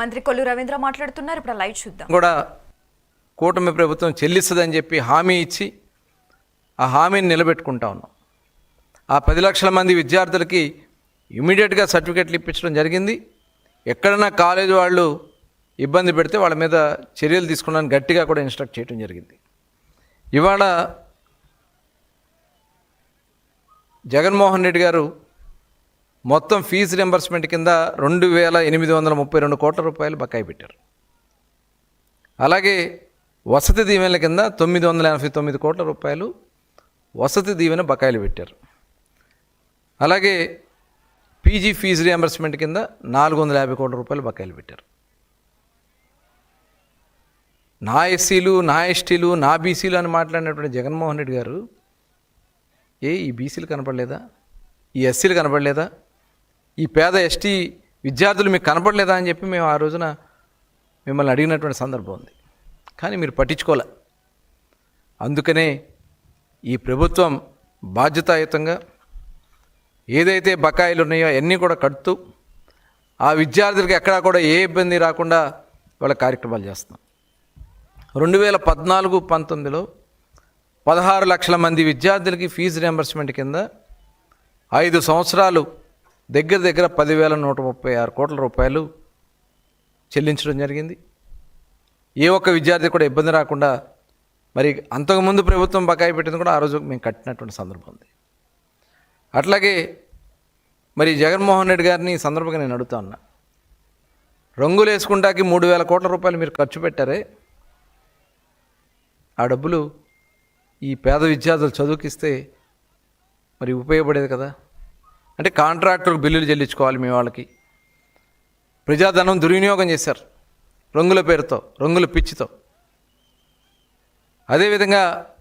మంత్రి కొల్లు రవీంద్ర మాట్లాడుతున్నారు. ఇప్పుడు ఆ లైవ్ చూద్దాం. కూడా కూటమి ప్రభుత్వం చెల్లిస్తుందని చెప్పి హామీ ఇచ్చి ఆ హామీని నిలబెట్టుకుంటా ఉన్నాం. ఆ పది లక్షల మంది విద్యార్థులకి ఇమీడియట్గా సర్టిఫికెట్లు ఇప్పించడం జరిగింది. ఎక్కడన్నా కాలేజ్ వాళ్ళు ఇబ్బంది పెడితే వాళ్ళ మీద చర్యలు తీసుకోవడానికి గట్టిగా కూడా ఇన్స్ట్రక్ట్ చేయడం జరిగింది. ఇవాళ జగన్మోహన్ రెడ్డి గారు మొత్తం ఫీజు రింబర్స్మెంట్ కింద రెండు వేల ఎనిమిది వందల ముప్పై రెండు కోట్ల రూపాయలు బకాయి పెట్టారు. అలాగే వసతి దీవెనల కింద తొమ్మిది వందల ఎనభై తొమ్మిది కోట్ల రూపాయలు వసతి దీవెన బకాయిలు పెట్టారు. అలాగే పీజీ ఫీజు రియంబర్స్మెంట్ కింద నాలుగు వందల యాభై కోట్ల రూపాయలు బకాయిలు పెట్టారు. నా ఎస్సీలు నా ఎస్టీలు నా బీసీలు అని మాట్లాడినటువంటి జగన్మోహన్ రెడ్డి గారు ఏ ఈ బీసీలు కనపడలేదా? ఈ ఎస్సీలు కనపడలేదా? ఈ పేద ఎస్టీ విద్యార్థులు మీకు కనపడలేదా అని చెప్పి మేము ఆ రోజున మిమ్మల్ని అడిగినటువంటి సందర్భం ఉంది. కానీ మీరు పట్టించుకోలే. అందుకనే ఈ ప్రభుత్వం బాధ్యతాయుతంగా ఏదైతే బకాయిలు ఉన్నాయో అన్నీ కూడా కడుతూ ఆ విద్యార్థులకి ఎక్కడా కూడా ఏ ఇబ్బంది రాకుండా వాళ్ళ కార్యక్రమాలు చేస్తున్నాం. రెండు వేల పద్నాలుగు పంతొమ్మిదిలో పదహారు లక్షల మంది విద్యార్థులకి ఫీజు రియంబర్స్మెంట్ కింద ఐదు సంవత్సరాలు దగ్గర దగ్గర పదివేల నూట ముప్పై ఆరు కోట్ల రూపాయలు చెల్లించడం జరిగింది. ఏ ఒక్క విద్యార్థి కూడా ఇబ్బంది రాకుండా మరి అంతకుముందు ప్రభుత్వం బకాయి పెట్టింది కూడా ఆ రోజు మేము కట్టినటువంటి సందర్భం ఉంది. అట్లాగే మరి జగన్మోహన్ రెడ్డి గారిని ఈ సందర్భంగా నేను అడుగుతా ఉన్నా. రంగులు వేసుకుంటాకి మూడు వేల కోట్ల రూపాయలు మీరు ఖర్చు పెట్టారే. ఆ డబ్బులు ఈ పేద విద్యార్థులు చదువుకిస్తే మరి ఉపయోగపడేది కదా. అంటే కాంట్రాక్టర్కు బిల్లులు చెల్లించుకోవాలి మీ వాళ్ళకి. ప్రజాధనం దుర్వినియోగం చేశారు. రంగుల పేరుతో రంగుల పిచ్చితో. అదేవిధంగా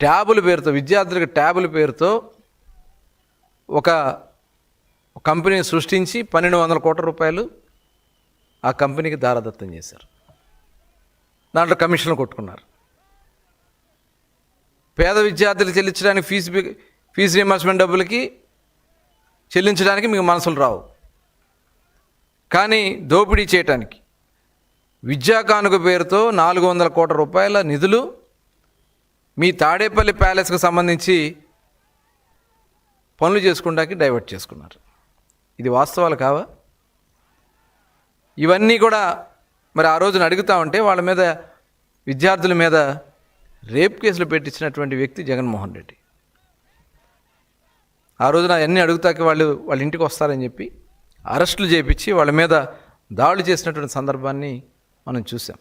ట్యాబుల పేరుతో విద్యార్థులకు ట్యాబుల పేరుతో ఒక కంపెనీని సృష్టించి పన్నెండు వందల కోట్ల రూపాయలు ఆ కంపెనీకి దారదత్తం చేశారు. దాంట్లో కమిషన్లు కొట్టుకున్నారు. పేద విద్యార్థులు చెల్లించడానికి ఫీజు ఫీజు రియంబర్స్మెంట్ డబ్బులకి చెల్లించడానికి మీకు మనసులు రావు. కానీ దోపిడీ చేయటానికి విద్యా కానుక పేరుతో నాలుగు వందల కోట్ల రూపాయల నిధులు మీ తాడేపల్లి ప్యాలెస్కి సంబంధించి పనులు చేసుకుంటానికి డైవర్ట్ చేసుకున్నారు. ఇది వాస్తవాలు కావా? ఇవన్నీ కూడా మరి ఆ రోజున అడుగుతా ఉంటే వాళ్ళ మీద విద్యార్థుల మీద రేప్ కేసులు పెట్టించినటువంటి వ్యక్తి జగన్మోహన్ రెడ్డి. ఆ రోజున అన్నీ అడుగుతాకి వాళ్ళు వాళ్ళ ఇంటికి వస్తారని చెప్పి అరెస్టులు చేపించి వాళ్ళ మీద దాడులు చేసినటువంటి సందర్భాన్ని మనం చూసాం